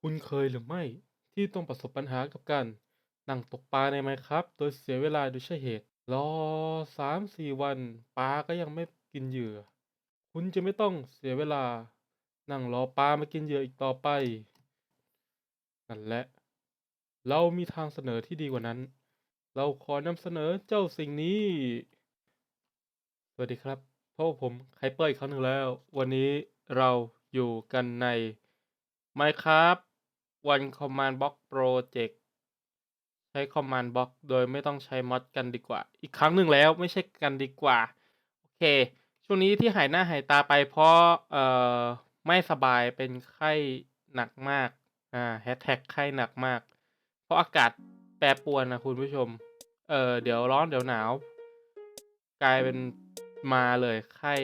คุณเคยหรือไม่ที่ต้องประสบปัญหากับการนั่งตกปลาในไมน์ครับ โดยเสียเวลาโดยใช่เหตุ รอสามสี่วันปลาก็ยังไม่กินเหยื่อ คุณจะไม่ต้องเสียเวลา นั่งรอปลามากินเหยื่ออีกต่อไปนั่นแหละ เรามีทางเสนอที่ดีกว่านั้น เราขอนำเสนอเจ้าสิ่งนี้ สวัสดีครับพบผมไคเปอร์อีกครั้งหนึ่งแล้ว วันนี้เราอยู่กันในไมครับ Minecraft One Command Block Project ใช้ Command Block โดยไม่ต้องใช้มอดกันดีกว่า อีกครั้งหนึ่งแล้วไม่ใช่กันดีกว่า โอเค ช่วงนี้ที่หายหน้าหายตาไปเพราะเอ่อไม่สบายเป็นไข้หนักมากอ่าแฮชแท็กไข้หนักมาก เพราะอากาศแปรปรวนนะคุณผู้ชม เออเดี๋ยวร้อนเดี๋ยวหนาว กลายเป็นมาเลยไข้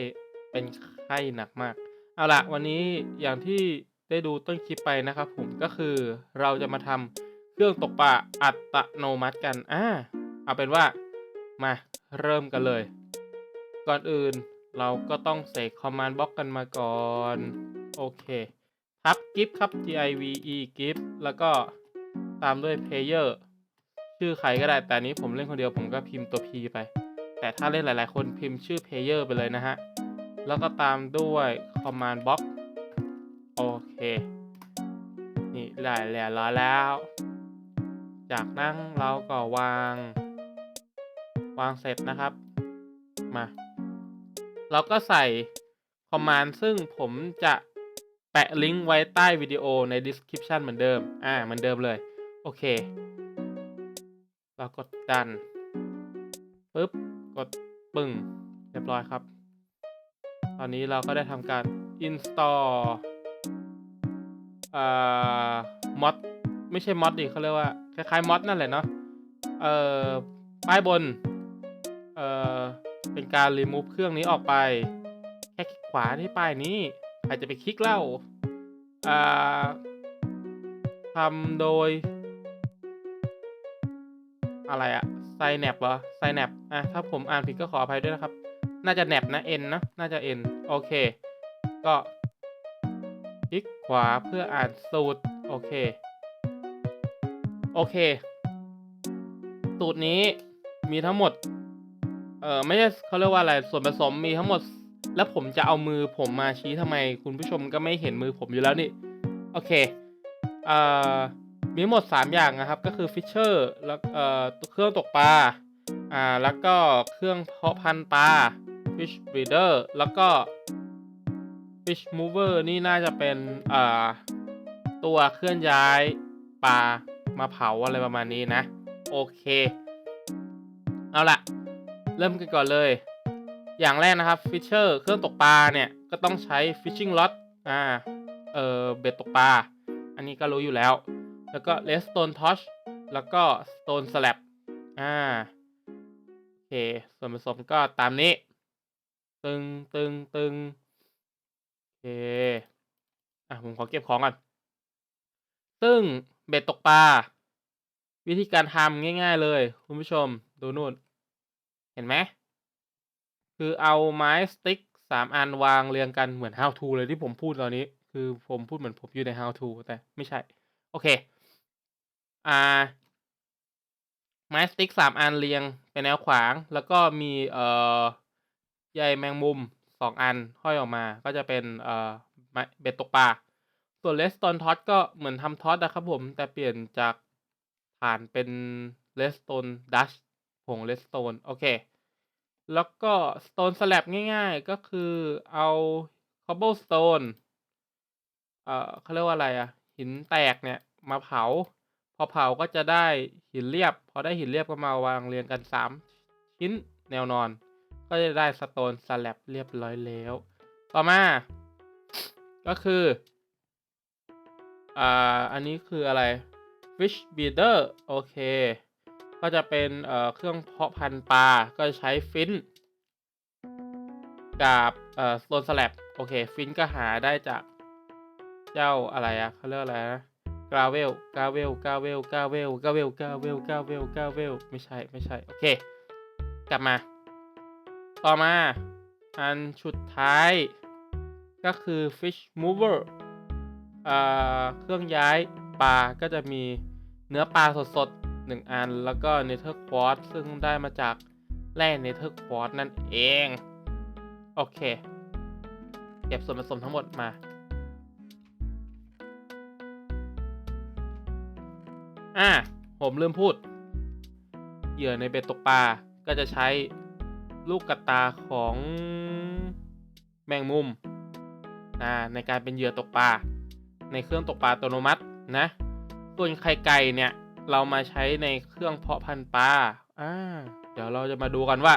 เป็นไข้หนักมาก เอาละวันนี้อย่างที่ ได้ดูต้นคลิปไปนะครับผมก็คือเราจะมาทำเครื่องตกปลาอัตโนมัติกันอ่าเอาเป็นว่ามาเริ่มกันเลย ก่อนอื่นเราก็ต้องเสกคอมมานด์บล็อกกันมาก่อน โอเคทับกิฟครับ G I V E กิฟแล้วก็ตามด้วย Player ชื่อใครก็ได้ แต่นี้ผมเล่นคนเดียวผมก็พิมพ์ตัว P ไป แต่ถ้าเล่นหลาย ๆ คนพิมพ์ชื่อ Player ไปเลยนะฮะ แล้วก็ตามด้วย Command Box โอก ได้แล้วร้อยแล้ว จากนั้นเราก็วาง วางเสร็จนะครับ มา เราก็ใส่ Command ซึ่งผมจะแปะลิงก์ไว้ใต้วิดีโอใน description เหมือนเดิม อ่า เหมือนเดิมเลย โอเค เรากดดันปึ๊บ กดปึ่งเรียบร้อยครับ ตอนนี้เราก็ได้ทำการ install อ่า mod ไม่ใช่ mod ดิเขาเรียกว่าคล้ายๆ mod นั่นแหละเนาะเอ่อป้ายบนเอ่อเป็นการ remove เครื่องนี้ออกไป แค่คลิกขวาที่ป้ายนี้ใครจะไปคลิกเล่าอ่าทำโดย อะไรอะไซแนปเหรอไซแนปอะถ้าผมอ่านผิดก็ขออภัยด้วยนะครับ น่าจะแนปนะ N นะน่าจะ N โอเค ก็ ลิกขวาเพื่ออ่านสูตร โอเค โอเค สูตรนี้มีทั้งหมด เอ่อไม่ใช่เขาเรียกว่าอะไร ส่วนผสมมีทั้งหมด แล้วผมจะเอามือผมมาชี้ทำไม คุณผู้ชมก็ไม่เห็นมือผมอยู่แล้วนี่ โอเค เอ่อ มีหมด 3 อย่างนะครับ ก็คือฟิชเชอร์แล้วเอ่อเครื่องตกปลา อ่า แล้วก็เครื่องเพาะพันธุ์ปลา fish breeder แล้วก็ fish mover นี่น่าจะเป็นอ่าตัวเคลื่อนย้ายปลามาเผาอะไรประมาณนี้นะ โอเค เอาละเริ่มกันก่อนเลย อย่างแรกนะครับ fisher เครื่องตกปลาเนี่ยก็ต้องใช้ fishing rod อ่าเออเบ็ดตกปลา อันนี้ก็รู้อยู่แล้ว แล้วก็ redstone torch แล้วก็ stone slab อ่าโอเค ส่วนผสมก็ตามนี้ ตึงตึงตึง เคอะผมขอเก็บของก่อน ซึ่งเบ็ดตกปลาวิธีการทำง่าย ๆ เลย คุณผู้ชมดูนู่น เห็นไหม คือเอาไม้สติ๊กสามอันวางเรียงกันเหมือน how to เลยที่ผมพูดตอนนี้ คือผมพูดเหมือนผมอยู่ใน how to แต่ไม่ใช่ โอเค อ่า ไม้สติ๊กสามอันเรียงเป็นแนวขวาง แล้วก็มีเอ่อใยแมงมุม องอันห้อยออกมาก็จะเป็นเอ่อเบ็ดตกปลาส่วนเลสโตนท็อตก็เหมือนทำท็อตนะครับผมแต่เปลี่ยนจากฐานเป็นเลสโตนดัชผงเลสโตนโอเค แล้วก็สโตนส a ลบง่ายๆ ก็คือเอาคอบเบิลสโตนเอ่อเขาเรียกว่าอะไรอะหินแตกเนี่ยมาเผา พอเผาก็จะได้หินเรียบ พอได้หินเรียบก็มาวางเรียงกัน 3 ชิ้นแนวนอน ก็จะได้สโตนส a ลบเรียบร้อยแล้ว ต่อมา ก็คือ อ่า อันนี้คืออะไร fish breeder โอเค ก็จะเป็นเอ่อเครื่องเพาะพันธุ์ปลา ก็ใช้ฟินกับเอ่อสโตนส a ลบโอเค ฟินก็หาได้จากเจ้าอะไรอะเขาเรียกอะไรนะกราเวลกราเวลกราเวลกราเวลกราเวลกราเวลกราเวลกราเวลไม่ใช่ ไม่ใช่ โอเค กลับมา ต่อมา อันสุดท้าย ก็คือ fish mover อ่าเครื่องย้ายปลาก็จะมีเนื้อปลาสดๆหนึ่งอัน แล้วก็เนเธอร์ควอตซึ่งได้มาจากแร่เนเธอร์ควอตนั่นเอง โอเค เก็บส่วนผสมทั้งหมดมา อ่าผมลืมพูด เหยื่อในเบ็ดตกปลา ก็จะใช้ ลูกกระตาของแมงมุมอ่าในการเป็นเหยื่อตกปลาในเครื่องตกปลาอัตโนมัตินะส่วนไข่ไก่เนี่ยเรามาใช้ในเครื่องเพาะพันธุ์ปลาอ่าเดี๋ยวเราจะมาดูกันว่า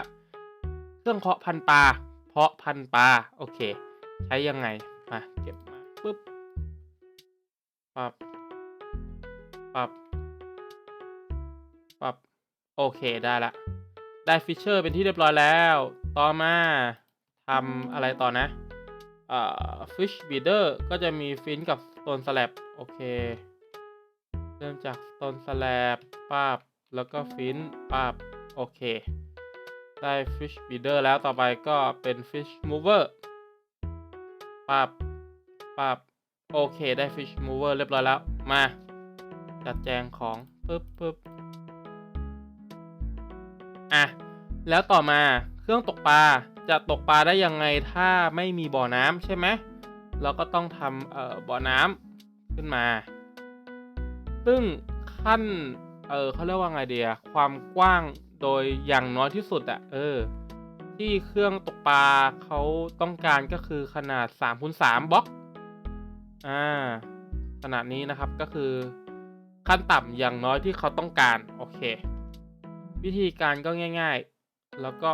เครื่องเพาะพันธุ์ปลาเพาะพันธุ์ปลาโอเค ใช้ยังไงมาเก็บมาปุ๊บปับปับปับโอเคได้ละ ได้ฟิชเชอร์เป็นที่เรียบร้อยแล้ว ต่อมาทำอะไรต่อนะเอ่อ fish breeder ก็จะมีฟินกับ stone slab โอเค เริ่มจาก stone slab ป้าบแล้วก็ฟินป้าบโอเค ได้ fish breeder แล้วต่อไปก็เป็น fish mover ป้าบป้าบโอเค ได้ fish mover เรียบร้อยแล้ว มา จัดแจงของปึ๊บปึ๊บ อะแล้วต่อมาเครื่องตกปลาจะตกปลาได้ยังไงถ้าไม่มีบ่อน้ำใช่ไหมเราก็ต้องทำเอ่อบ่อน้ำขึ้นมา ซึ่งขั้นเออเขาเรียกว่าไงเดียความกว้างโดยอย่างน้อยที่สุดอะเออ ที่เครื่องตกปลาเขาต้องการก็คือขนาด3คูณ3บล็อกอ่าขนาดนี้นะครับก็คือขั้นต่ำอย่างน้อยที่เขาต้องการ โอเค วิธีการก็ง่าย ๆ แล้วก็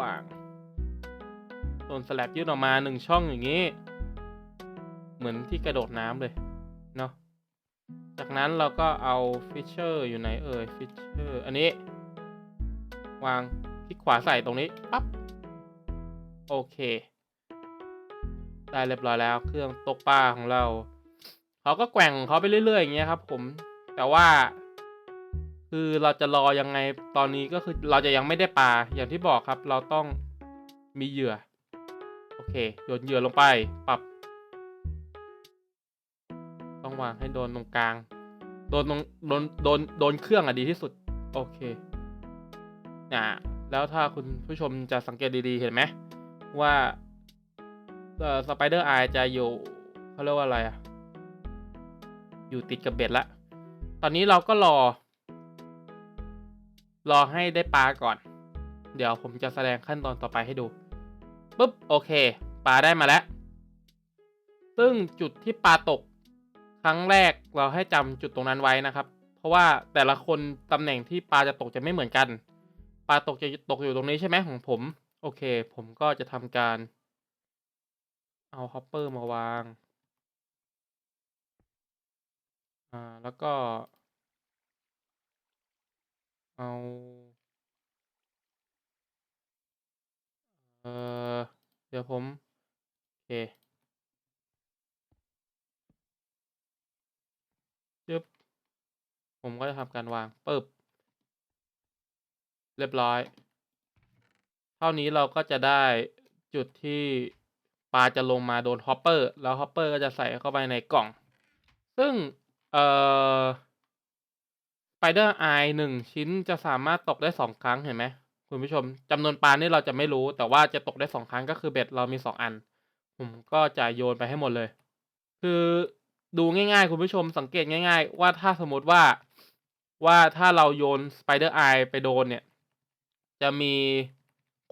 วางส่วนสแลบยื่นออกมาหนึ่งช่องอย่างนี้ เหมือนที่กระโดดน้ำเลย เนาะ จากนั้นเราก็เอาฟิชเชอร์อยู่ไหนเอ่ยฟิชเชอร์อันนี้ วางคลิกขวาใส่ตรงนี้ ปั๊บ โอเค ได้เรียบร้อยแล้วเครื่องตกปลาของเรา เขาก็แกว่งของเขาไปเรื่อยๆอย่างเงี้ยครับผม แต่ว่า คือเราจะรอยังไงตอนนี้ก็คือเราจะยังไม่ได้ปลาอย่างที่บอกครับ เราต้องมีเหยื่อ โอเคโยนเหยื่อลงไปปรับ ต้องวางให้โดนตรงกลาง โดนตรงโดนโดนโดนเครื่องอะดีที่สุด โอเคอ่าแล้วถ้าคุณผู้ชมจะสังเกตดีๆ เห็นไหมว่าสไปเดอร์ไอจะอยู่เขาเรียกว่าอะไรอะอยู่ติดกับเบ็ดละ ตอนนี้เราก็รอ รอให้ได้ปลาก่อน เดี๋ยวผมจะแสดงขั้นตอนต่อไปให้ดูปุ๊บโอเค ปลาได้มาแล้ว ซึ่งจุดที่ปลาตก ครั้งแรกเราให้จำจุดตรงนั้นไว้นะครับ เพราะว่าแต่ละคนตำแหน่งที่ปลาจะตกจะไม่เหมือนกัน ปลาตกจะตกอยู่ตรงนี้ใช่ไหมของผม โอเค ผมก็จะทำการ เอาฮอปเปอร์มาวาง อ่าแล้วก็ เอา เออเดี๋ยวผม โอเคยึบผมก็จะทำการวางปึ๊บ เรียบร้อย เท่านี้เราก็จะได้จุดที่ปลาจะลงมาโดนฮอปเปอร์ แล้วฮอปเปอร์ก็จะใส่เข้าไปในกล่อง ซึ่ง เอ่อ Spider Eye หนึ่งชิ้นจะสามารถตกได้สองครั้งเห็นไหมคุณผู้ชมจำนวนปลานี่เราจะไม่รู้ แต่ว่าจะตกได้สองครั้งก็คือเบ็ดเรามีสองอัน ผมก็จะโยนไปให้หมดเลย คือดูง่ายๆ คุณผู้ชมสังเกตง่าย ๆ ว่าถ้าสมมติว่าว่าถ้าเราโยน Spider Eye ไปโดนเนี่ย จะมี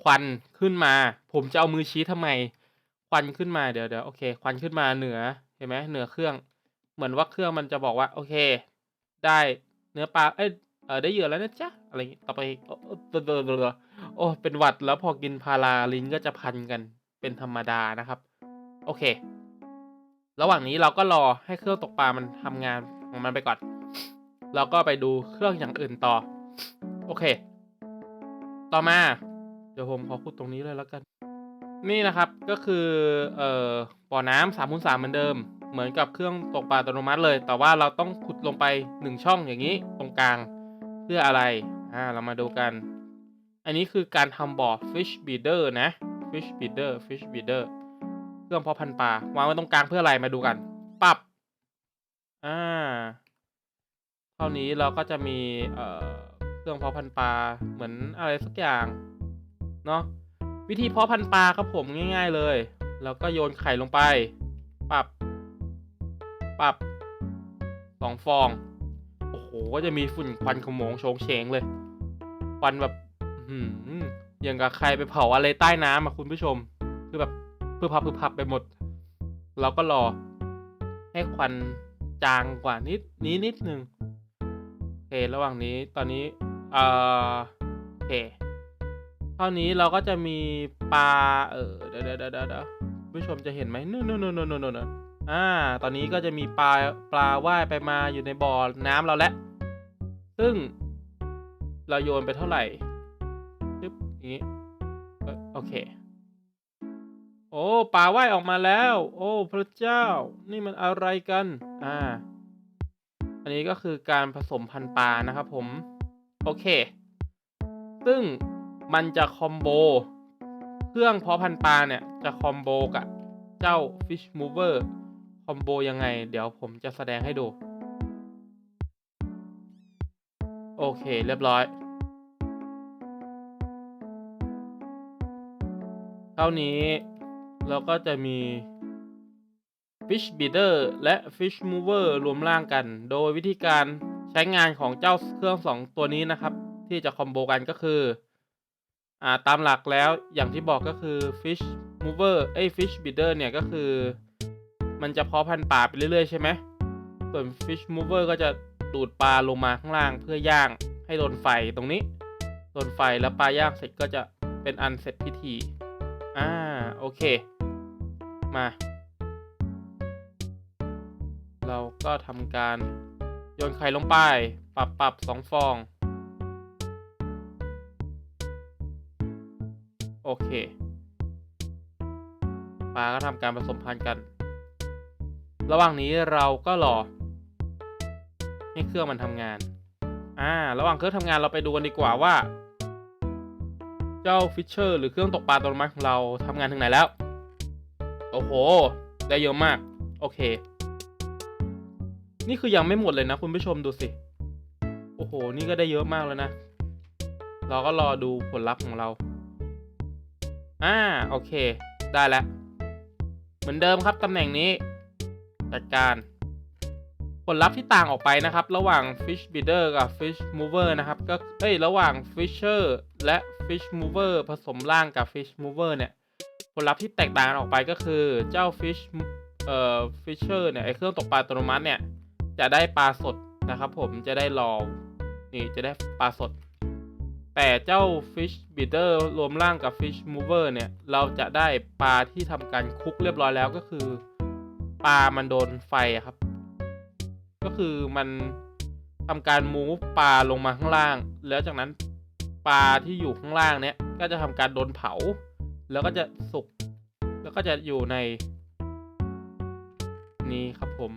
ควันขึ้นมา ผมจะเอามือชี้ทำไม ควันขึ้นมาเดี๋ยวเดี๋ยวโอเคควันขึ้นมาเหนือเห็นไหมเหนือเครื่อง เหมือนว่าเครื่องมันจะบอกว่า โอเค ได้ เนื้อปลา เอ้ยเออได้เหยื่อแล้วนะจ๊ะ อะไรอย่างงี้ต่อไปโอ้โอ้เบลอเบลอโอ้เป็นหวัดแล้วพอกินพาราลิ้นก็จะพันกันเป็นธรรมดานะครับ โอเค ระหว่างนี้เราก็รอให้เครื่องตกปลามันทำงานของมันไปก่อน เราก็ไปดูเครื่องอย่างอื่นต่อ โอเค ต่อมา เดี๋ยวผมขอพูดตรงนี้เลยแล้วกัน นี่นะครับก็คือ เอ่อบ่อน้ำสามคูณสามเหมือนเดิม เหมือนกับเครื่องตกปลาอัตโนมัติเลย แต่ว่าเราต้องขุดลงไปหนึ่งช่องอย่างนี้ตรงกลางเพื่ออะไรอ่าเรามาดูกัน อันนี้คือการทำบ่อ fish breeder นะ fish breeder fish breeder เครื่องเพาะพันธุ์ปลาวางไว้ตรงกลางเพื่ออะไรมาดูกันปรับอ่าเท่านี้เราก็จะมีเอ่อเครื่องเพาะพันธุ์ปลาเหมือนอะไรสักอย่างเนาะวิธีเพาะพันธุ์ปลาครับผมง่าย ๆเลยเราก็โยนไข่ลงไป ปรับ ปับ2ฟอง โอ้โฮก็จะมีฝุ่นควันขโมงโฉงเฉงเลยควันแบบอื้อย่างกับใครไปเผาอะไรใต้น้ำอะคุณผู้ชม คือแบบพึบพือพับไปหมด เราก็รอ ให้ควันจางกว่านิดนี้นิดหนึ่งโอเค ระหว่างนี้ตอนนี้เอ่อโอเคเท่านี้เราก็จะมีปลา เออเดี๋ยวๆๆๆๆคุณผู้ชมจะเห็นไหม?นู่นๆๆๆๆ อ่า ตอนนี้ก็จะมีปลาปลาว่ายไปมาอยู่ในบ่อน้ำเราแล้ว ซึ่ง เราโยนไปเท่าไหรจึ๊บอย่างงี้ โอเค โอ้ปลาว่ายออกมาแล้ว โอ้ พระเจ้า นี่มันอะไรกัน?อ่า อันนี้ก็คือการผสมพันธุ์ปลานะครับผม โอเค ซึ่งมันจะคอมโบ เครื่องเพาะพันธุ์ปลาเนี่ย จะคอมโบกับเจ้า Fish Mover คอมโบยังไง เดี๋ยวผมจะแสดงให้ดู โอเค เรียบร้อย เท่านี้เราก็จะมี Fish Breeder และ Fish Mover รวมร่างกัน โดยวิธีการใช้งานของเจ้าเครื่อง2ตัวนี้นะครับ ที่จะคอมโบกันก็คืออ่าตามหลักแล้วอย่างที่บอกก็คือ Fish Mover เอ๊ย Fish Breeder เนี่ยก็คือ มันจะเพาะพันธุ์ปลาไปเรื่อยๆใช่ไหมส่วน Fish Mover ก็จะดูดปลาลงมาข้างล่างเพื่อย่างให้โดนไฟตรงนี้โดนไฟแล้วปลาย่างเสร็จก็จะเป็นอันเสร็จพิธี อ่า โอเค มา เราก็ทำการโยนไข่ลงไป ปรับๆ2ฟอง โอเค ปลาก็ทำการผสมพันธุ์กัน ระหว่างนี้เราก็รอให้เครื่องมันทำงาน อ่า ระหว่างเครื่องทำงานเราไปดูกันดีกว่าว่า เจ้า Fisher หรือเครื่องตกปลาอัตโนมัติของเราทำงานถึงไหนแล้ว โอ้โฮได้เยอะมาก โอเค นี่คือยังไม่หมดเลยนะคุณผู้ชมดูสิ โอ้โฮนี่ก็ได้เยอะมากแล้วนะ เราก็รอดูผลลัพธ์ของเรา อ่า โอเค ได้แล้ว เหมือนเดิมครับตำแหน่งนี้ จัดการ ผลลัพธ์ที่ต่างออกไปนะครับ ระหว่าง Fish Breeder กับ Fish Mover นะครับ ก็เอ๊ยระหว่าง Fisher และ Fish Mover ผสมร่างกับ Fish Mover เนี่ย ผลลัพธ์ที่แตกต่างกันออกไปก็คือเจ้า Fish เอ่อ Fisher เนี่ยไอเครื่องตกปลาอัตโนมัติเนี่ย จะได้ปลาสดนะครับ ผมจะได้ raw นี่จะได้ปลาสด แต่เจ้า Fish Breeder รวมร่างกับ Fish Mover เนี่ย เราจะได้ปลาที่ทำการคุกเรียบร้อยแล้วก็คือ ปลามันโดนไฟครับ ก็คือมันทำการ move ปลาลงมาข้างล่าง แล้วจากนั้นปลาที่อยู่ข้างล่างเนี่ยก็จะทำการโดนเผา แล้วก็จะสุก แล้วก็จะอยู่ใน นี้ครับผม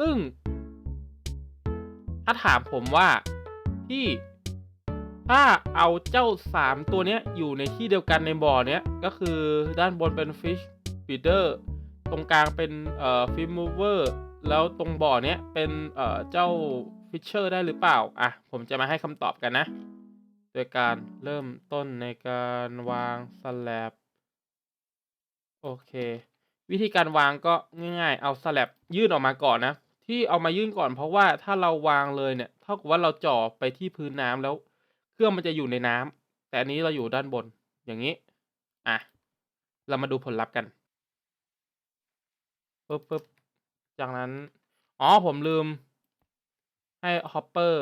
ซึ่ง ถ้าถามผมว่าพี่ถ้าเอาเจ้า 3 ตัวเนี้ยอยู่ในที่เดียวกันในบ่อเนี้ยก็คือด้านบนเป็น Fish Breeder ตรงกลางเป็นเอ่อ Fish Mover แล้วตรงบ่อเนี้ยเป็นเอ่อเจ้า Fisher ได้หรือเปล่า?อะ ผมจะมาให้คำตอบกันนะ โดยการเริ่มต้นในการวางสแลบโอเค วิธีการวางก็ง่ายๆ เอาสแลบยื่นออกมาก่อนนะ ที่เอามายื่นก่อนเพราะว่าถ้าเราวางเลยเนี่ยเท่ากับว่าเราจ่อไปที่พื้นน้ำแล้ว เครื่องมันจะอยู่ในน้ำแต่อันนี้เราอยู่ด้านบนอย่างงี้ อะ เรามาดูผลลัพธ์กัน ปึ๊บๆจากนั้น อ๋อ ผมลืม ให้ Hopper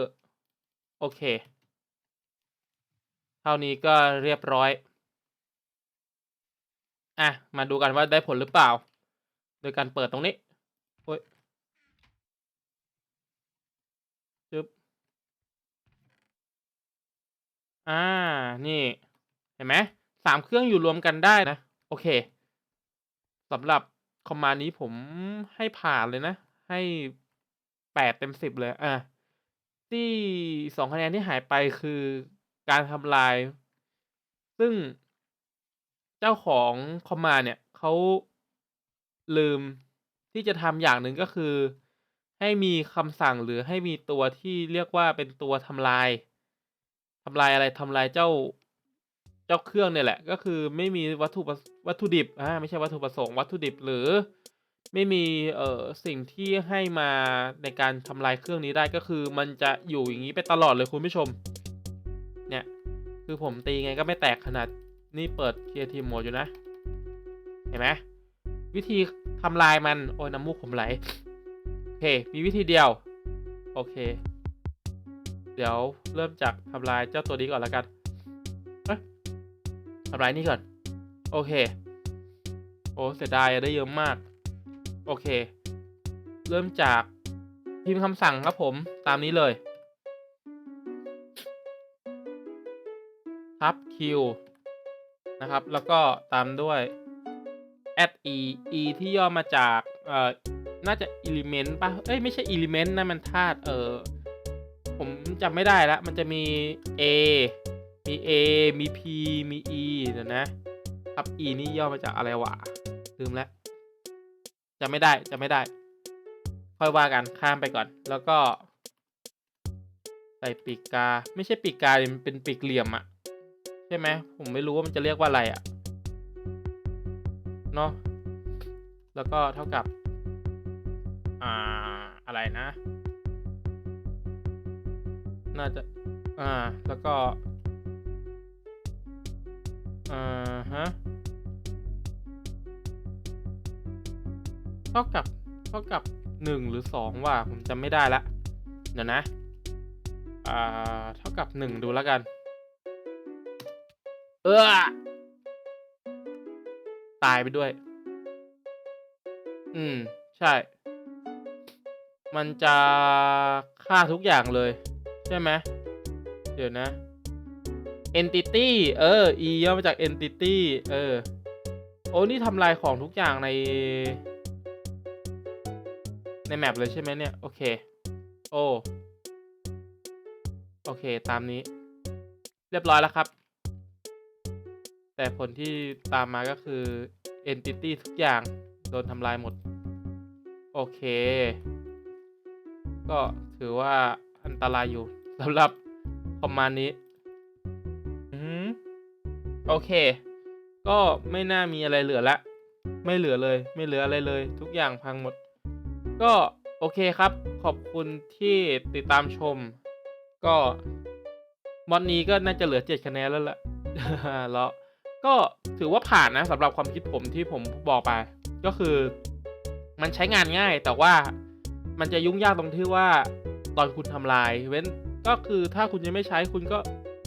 โอเค เท่านี้ก็เรียบร้อย อะ มาดูกันว่าได้ผลหรือเปล่า โดยการเปิดตรงนี้โอ๊ยจึ๊บ อ่า นี่ เห็นไหม3เครื่องอยู่รวมกันได้นะ โอเคสำหรับ command นี้ผมให้ผ่านเลยนะ ให้8เต็ม10เลยอาที่2คะแนนที่หายไปคือการทำลาย ซึ่งเจ้าของ command เนี่ยเขาลืมที่จะทำอย่างหนึ่งก็คือ ให้มีคำสั่งหรือให้มีตัวที่เรียกว่าเป็นตัวทำลายทำลายอะไรทำลายเจ้า เจ้าเครื่องเนี่ยแหละ ก็คือไม่มีวัตถุวัตถุดิบอ่าไม่ใช่วัตถุประสงค์วัตถุดิบหรือ ไม่มีเอ่อสิ่งที่ให้มาในการทำลายเครื่องนี้ได้ก็คือ มันจะอยู่อย่างนี้ไปตลอดเลยคุณผู้ชม เนี่ยคือผมตีไงก็ไม่แตกขนาดนี่เปิด Creative Mode อยู่นะ เห็นไหมวิธีทำลายมันโอ้ยน้ำมูกผมไหลโอเค มีวิธีเดียว โอเค เดี๋ยวเริ่มจากทำลายเจ้าตัวนี้ก่อนแล้วกัน ทำลายนี่ก่อน โอเค โอ้เสียดายได้เยอะมาก โอเค เริ่มจากพิมพ์คำสั่งครับผมตามนี้เลยทับ Q นะครับ แล้วก็ตามด้วย add e e ที่ย่อมาจากเอ่อน่าจะ element ป่ะ เอ้ย ไม่ใช่ element นะมันธาตุเออผมจำไม่ได้แล้วมันจะมี a มี a มี p มี e เดี๋ยวนะทับ e นี่ย่อมาจากอะไรวะ ลืมแล้วจำไม่ได้จำไม่ได้ ค่อยว่ากันข้ามไปก่อน แล้วก็ ใส่ปีกกา ไม่ใช่ปีกกามันเป็นปีกเหลี่ยมอะใช่ไหมผมไม่รู้ว่ามันจะเรียกว่าอะไรอะเนาะแล้วก็เท่ากับ อ่า อะไรนะ น่าจะ อ่า แล้วก็ อ่าฮะเท่ากับเท่ากับหนึ่งหรือสองว่ะผมจำไม่ได้ละเดี๋ยวนะ อ่า เท่ากับหนึ่งดูแล้วกัน เออตายไปด้วย อืม ใช่ มันจะฆ่าทุกอย่างเลย ใช่ไหมเดี๋ยวนะ entity เออ e ย่อมาจาก entity เออ โอ้นี่ทำลายของทุกอย่างใน ในแมปเลยใช่ไหมเนี่ย โอเค โอ้ โอเค ตามนี้ เรียบร้อยแล้วครับ แต่ผลที่ตามมาก็คือ entity ทุกอย่าง โดนทำลายหมด โอเค ก็ถือว่าอันตรายอยู่สำหรับคอมมานด์นี้ โอเค ก็ไม่น่ามีอะไรเหลือละ ไม่เหลือเลย ไม่เหลืออะไรเลย ทุกอย่างพังหมด ก็โอเคครับ ขอบคุณที่ติดตามชม ก็มอดนี้ก็น่าจะเหลือเจ็ดคะแนนแล้วแหละแล้วก็ถือว่าผ่านนะสำหรับความคิดผมที่ผมบอกไป ก็คือ มันใช้งานง่ายแต่ว่ามันจะยุ่งยากตรงที่ว่าตอนคุณทำลาย เว้นก็คือถ้าคุณยังไม่ใช้คุณก็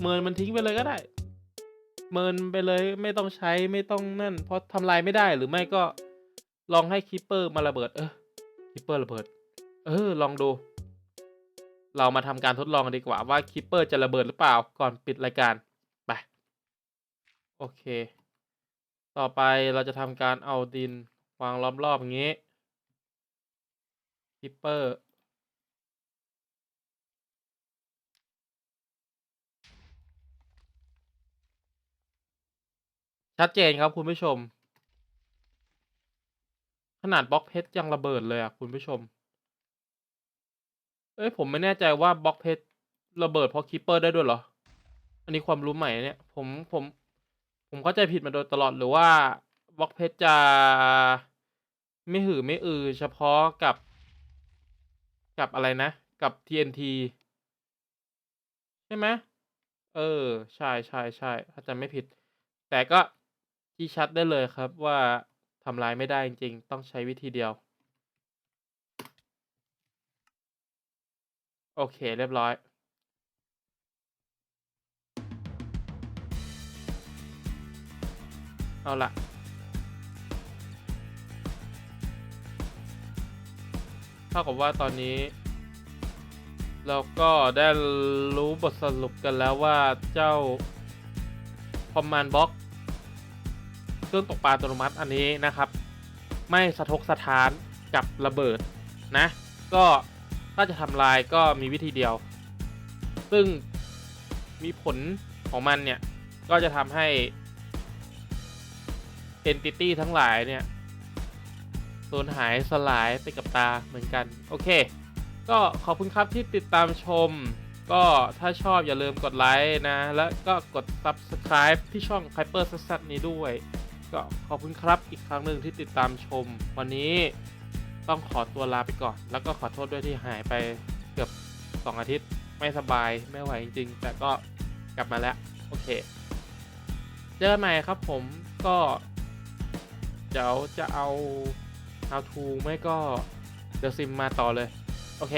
เมินมันทิ้งไปเลยก็ได้ เมินไปเลยไม่ต้องใช้ไม่ต้องนั่น เพราะทำลายไม่ได้หรือไม่ก็ลองให้คิปเปอร์มาระเบิด เออคิปเปอร์ระเบิด เออ ลองดู เรามาทำการทดลองกันดีกว่าว่าคิปเปอร์จะระเบิดหรือเปล่าก่อนปิดรายการไปโอเค ต่อไปเราจะทำการเอาดินวางล้อมรอบอย่างนี้คิปเปอร์ ชัดเจนครับคุณผู้ชม ขนาดบล็อกเพชรยังระเบิดเลยอะคุณผู้ชม เอ้ยผมไม่แน่ใจว่าบล็อกเพชรระเบิดเพราะคิปเปอร์ได้ด้วยเหรอ อันนี้ความรู้ใหม่เนี่ย ผมผม ผมเข้าใจผิดมาโดยตลอดหรือว่าบล็อกเพชรจะไม่หือไม่อือเฉพาะกับ กับอะไรนะ กับ TNT ใช่ไหมเออ ใช่ใช่ใช่ถ้าจำไม่ผิด แต่ก็ ที่ชัดได้เลยครับว่าทำลายไม่ได้จริงๆ ต้องใช้วิธีเดียว โอเคเรียบร้อยเอาละเท่ากับว่าตอนนี้ เราก็ได้รู้บทสรุปกันแล้วว่าเจ้า Command Box เครื่องตกปลาอัตโนมัติอันนี้นะครับ ไม่สะทกสะท้านกับระเบิดนะ ก็ถ้าจะทำลายก็มีวิธีเดียว ซึ่งมีผลของมันเนี่ย ก็จะทำให้ entity ทั้งหลายเนี่ยสูญหายสลายไปกับตาเหมือนกัน โอเค ก็ขอบคุณครับที่ติดตามชม ก็ถ้าชอบอย่าลืมกดไลค์นะ แล้วก็กด Subscribe ที่ช่อง Hyper s u c นี้ด้วย ก็ขอบคุณครับอีกครั้งหนึ่งที่ติดตามชม วันนี้ต้องขอตัวลาไปก่อน แล้วก็ขอโทษด้วยที่หายไปเกือบ 2 อาทิตย์ไม่สบายไม่ไหวจริงๆ แต่ก็กลับมาแล้ว โอเค เจอกันใหม่ครับผมก็ เดี๋ยวจะเอา how to ไม่ก็ The Sim มาต่อเลย โอเค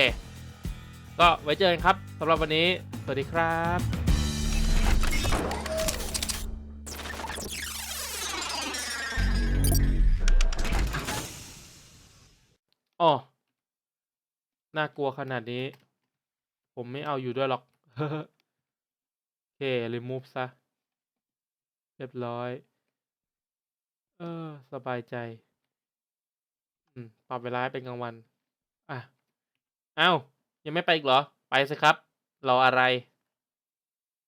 ก็ไว้เจอกันครับสำหรับวันนี้ สวัสดีครับ อ๋อน่ากลัวขนาดนี้ ผมไม่เอาอยู่ด้วยหรอกโอเค remove ซะ เรียบร้อย เออ สบายใจ อืม ปรับเวลาเป็นกลางวัน อะ เอ้า ยังไม่ไปอีกเหรอ ไปสิครับ รออะไร